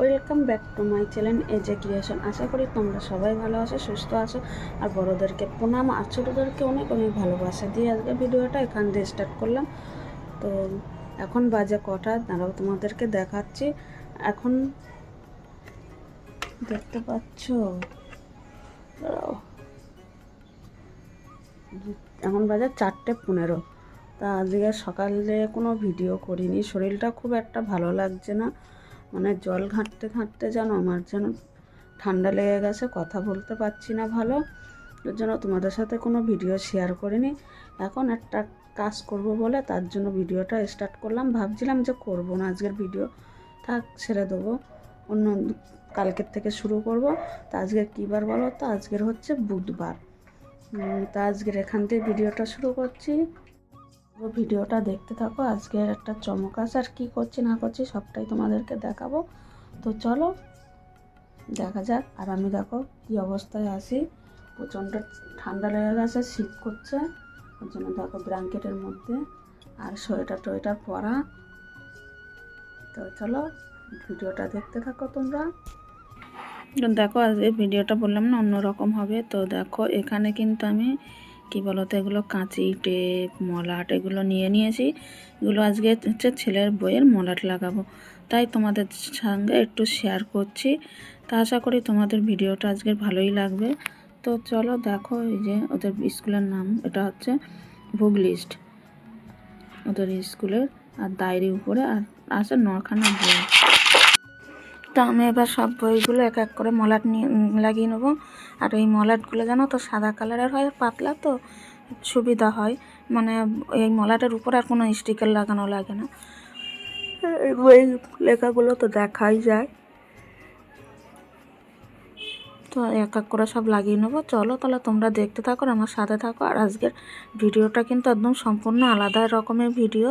Welcome back to my channel AJ creation. আশা করি তোমরা সবাই ভালো আছো, সুস্থ আছো। আর বড়োদেরকে প্রণাম আর ছোটোদেরকে অনেক অনেক ভালোবাসা দিয়ে আজকে ভিডিওটা এখান দিয়ে স্টার্ট করলাম। তো এখন বাজে কটা, দাঁড়াও তোমাদেরকে দেখাচ্ছি। এখন দেখতে পাচ্ছ? এখন বাজে চারটে পনেরো। তা আজকে সকালে কোনো ভিডিও করিনি, শরীরটা খুব একটা ভালো লাগছে না। মানে জল ঘাঁটতে ঘাঁটতে যেন আমার যেন ঠান্ডা লেগে গেছে, কথা বলতে পারছি না ভালো। ওর জন্য তোমাদের সাথে কোনো ভিডিও শেয়ার করিনি। এখন একটা কাজ করব বলে তার জন্য ভিডিওটা স্টার্ট করলাম। ভাবছিলাম যে করব না, আজকের ভিডিও থাক, ছেড়ে দেবো। অন্য কালকের থেকে শুরু করব। তা আজকের কী বার বলো তো? আজকের হচ্ছে বুধবার। তা আজকের এখান থেকে ভিডিওটা শুরু করছি। পুরো ভিডিওটা দেখতে থাকো। আজকের একটা চমক আছে। আর কী করছি, না করছি, সবটাই তোমাদেরকে দেখাবো। তো চলো, দেখা যাক। আর আমি দেখো কী অবস্থায় আসি প্রচণ্ড ঠান্ডা লেগে গেছে, শীত করছে। ওর জন্য দেখো ব্ল্যাঙ্কেটের মধ্যে আর সোয়েটার টোয়েটার পরা। তো চলো, ভিডিওটা দেখতে থাকো তোমরা। দেখো আজকে ভিডিওটা বললাম না, অন্যরকম হবে। তো দেখো, এখানে কিন্তু আমি কি বলতো, এগুলো কাঁচি টেপ মলাট এগুলো নিয়ে নিয়েছি। এগুলো আজকে হচ্ছে ছেলের বইয়ের মলাট লাগাবো। তাই তোমাদের সঙ্গে একটু শেয়ার করছি। তা আশা করি তোমাদের ভিডিওটা আজকে ভালোই লাগবে। তো চলো দেখো এই যে ওদের স্কুলের নাম, এটা হচ্ছে বুক লিস্ট ওদের স্কুলের আর ডায়েরি উপরে আর আছে নখানা বই। তো আমি এবার সব বইগুলো এক এক করে মলাট নিয়ে লাগিয়ে নেব। আর এই মলাটগুলো জানো তো, সাদা কালারের হয়, পাতলা তো, সুবিধা হয়। মানে এই মলাটের উপর আর কোনো স্টিকার লাগানো লাগে না। এই বই লেখাগুলো তো দেখাই যায়। তো এক এক করে সব লাগিয়ে নেব। চলো তাহলে তোমরা দেখতে থাকো আমার সাথে থাকো। আর আজকের ভিডিওটা কিন্তু একদম সম্পূর্ণ আলাদা রকমের ভিডিও।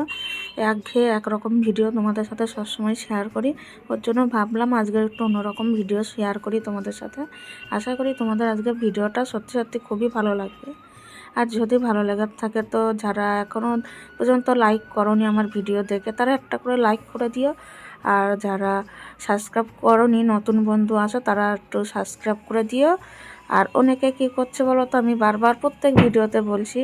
এক একঘেয়ে একরকম ভিডিও তোমাদের সাথে সবসময় শেয়ার করি। ওর জন্য ভাবলাম আজকের একটু অন্যরকম ভিডিও শেয়ার করি তোমাদের সাথে। আশা করি তোমাদের আজকের ভিডিওটা সত্যি সত্যি খুবই ভালো লাগবে। আর যদি ভালো লেগে থাকে তো যারা এখনও পর্যন্ত লাইক করনি আমার ভিডিও দেখে, তারা একটা করে লাইক করে দিও। আর যারা সাবস্ক্রাইব করনি, নতুন বন্ধু আসো তারা একটু সাবস্ক্রাইব করে দিও। আর অনেকে কি করছে বলো তো, আমি বারবার প্রত্যেক ভিডিওতে বলছি,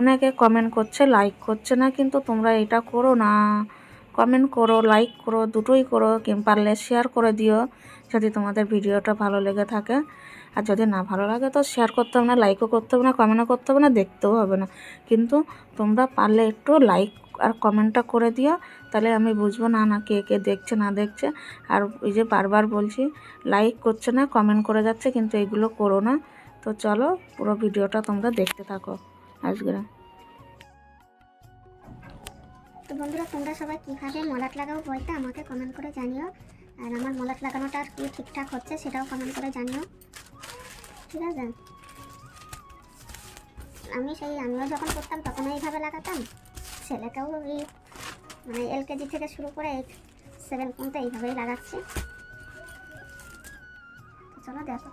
অনেকে কমেন্ট করছে লাইক করছে না, কিন্তু তোমরা এটা করো না। কমেন্ট করো লাইক করো, দুটোই করো কিংবা পারলে শেয়ার করে দিও, যদি তোমাদের ভিডিওটা ভালো লেগে থাকে। আর যদি না ভালো লাগে, তো শেয়ার করতে হবে না লাইকও করতে হবে না কমেন্টও করতে হবে না, দেখতেও হবে না। কিন্তু তোমরা পারলে একটু লাইক আর কমেন্টটা করে দিও, তাহলে আমি বুঝব, না না, কে কে দেখছে, না দেখছে। আর ওই যে বারবার বলছি লাইক করছে না কমেন্ট করে যাচ্ছে, কিন্তু এগুলো করো না। তো চলো, পুরো ভিডিওটা তোমরা দেখতে থাকো। আজকে তো বন্ধুরা, তোমরা সবাই কীভাবে মলাট লাগাও বইটা আমাকে কমেন্ট করে জানিও। আর আমার মলাট লাগানোটা কি ঠিকঠাক হচ্ছে সেটাও কমেন্ট করে জানিও। ঠিক আছে? আমি সেই আমিও যখন করতাম, তখন এইভাবে লাগাতাম? ছেলেকেও এই মানে এলকেজি থেকে শুরু করে এইট সেভেন পর্যন্ত এইভাবেই লাগাচ্ছি। চলো দেখো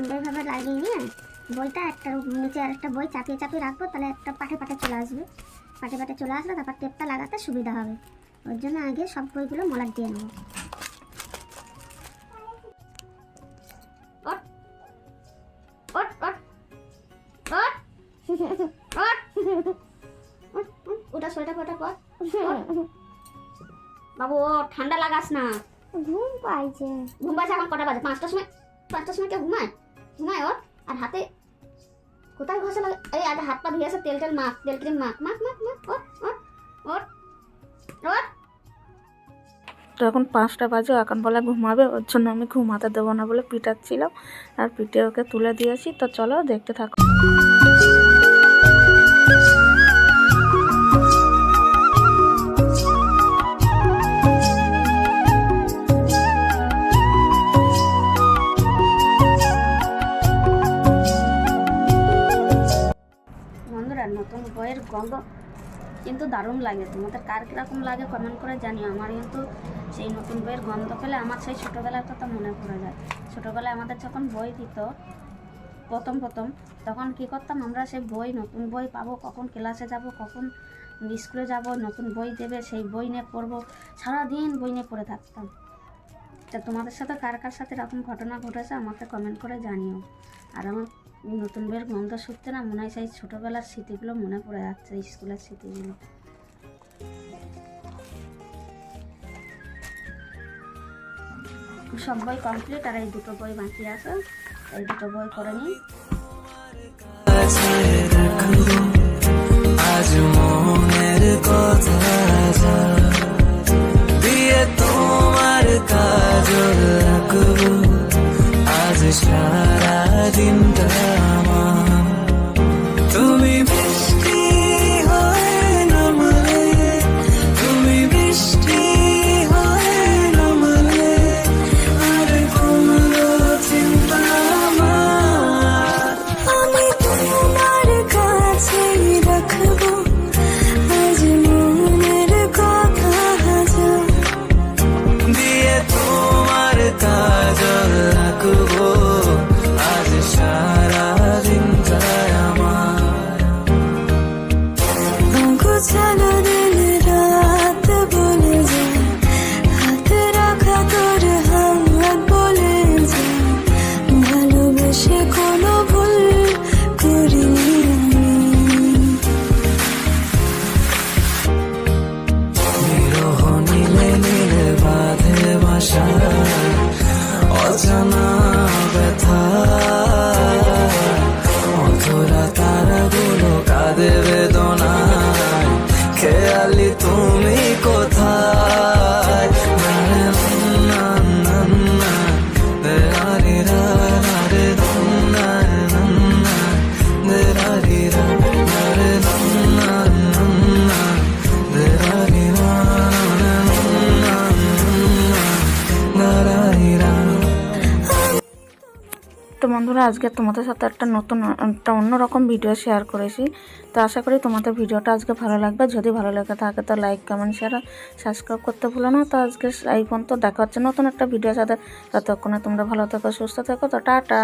এইভাবে লাগিয়ে নিয়ে বইটা একটা নিচে আর একটা বই চাপিয়ে চাপিয়ে রাখব, তাহলে একটা পাটে পাটে চলে আসবে। পাটে পাটে চলে আসলে তারপর টেপটা লাগাতে সুবিধা হবে। ওর জন্য আগে সব বইগুলো মলাট দিয়ে নেব। ওটা সোয়েটার ফোয়েটার পর। বাবু ও ঠান্ডা লাগাস না। ঘুম পাইছে। ঘুম পাচ্ছে এখন কটা বাজে? পাঁচটার সময় পাঁচটার সময় কেউ ঘুমায়? ঘুমায় ওর? আর হাতে কোথায় ঘষা লাগে এই আজ হাত পা ধুয়ে আসে তেল টেল মাখ তেল ক্রিম মাখ। মাখ মাখ মাখ ওর ওর ওর ওর। তো এখন পাঁচটা বাজে এখন বলে ঘুমাবে ওর জন্য আমি ঘুমাতে দেবো না বলে পিটাচ্ছিলাম। আর পিঠে ওকে তুলে দিয়েছি তো চলো দেখতে থাকো। নতুন বইয়ের গন্ধ কিন্তু দারুণ লাগে। তোমাদের কার কীরকম লাগে কমেন্ট করে জানিও। আমার কিন্তু সেই নতুন বইয়ের গন্ধ পেলে আমার সেই ছোটোবেলার কথা মনে পড়ে যায়। ছোটোবেলায় আমাদের যখন বই দিত প্রথম প্রথম। তখন কি করতাম আমরা, সেই বই, নতুন বই পাবো, কখন ক্লাসে যাব, কখন স্কুলে যাব, নতুন বই দেবে, সেই বই নিয়ে পড়ব, সারাদিন বই নিয়ে পড়ে থাকতাম। তা তোমাদের সাথে কার কার সাথে এরকম ঘটনা ঘটেছে আমাকে কমেন্ট করে জানিও। আর আমার নতুন বইয়ের গন্ধ শুনতে না মনে হয় সেই ছোটোবেলার স্মৃতিগুলো মনে পড়ে যাচ্ছে, স্কুলের স্মৃতিগুলো। সব বই কমপ্লিট আর এই দুটো বই বাকি আছে। এই দুটো বই করে নিই আজ দিয়ে তোমার কাজল আজ সারা তো বন্ধুরা, আজকে তোমাদের সাথে একটা নতুন, একটা অন্যরকম ভিডিও শেয়ার করেছি। তো আশা করি তোমাদের ভিডিওটা আজকে ভালো লাগবে। যদি ভালো লেগে থাকে, তো লাইক কমেন্ট শেয়ার সাবস্ক্রাইব করতে ভুলো না। তো আজকে এই পর্যন্ত দেখা হচ্ছে নতুন একটা ভিডিওর সাথে। ততক্ষণে তোমরা ভালো থেকো, সুস্থ থেকো। তো টাটা।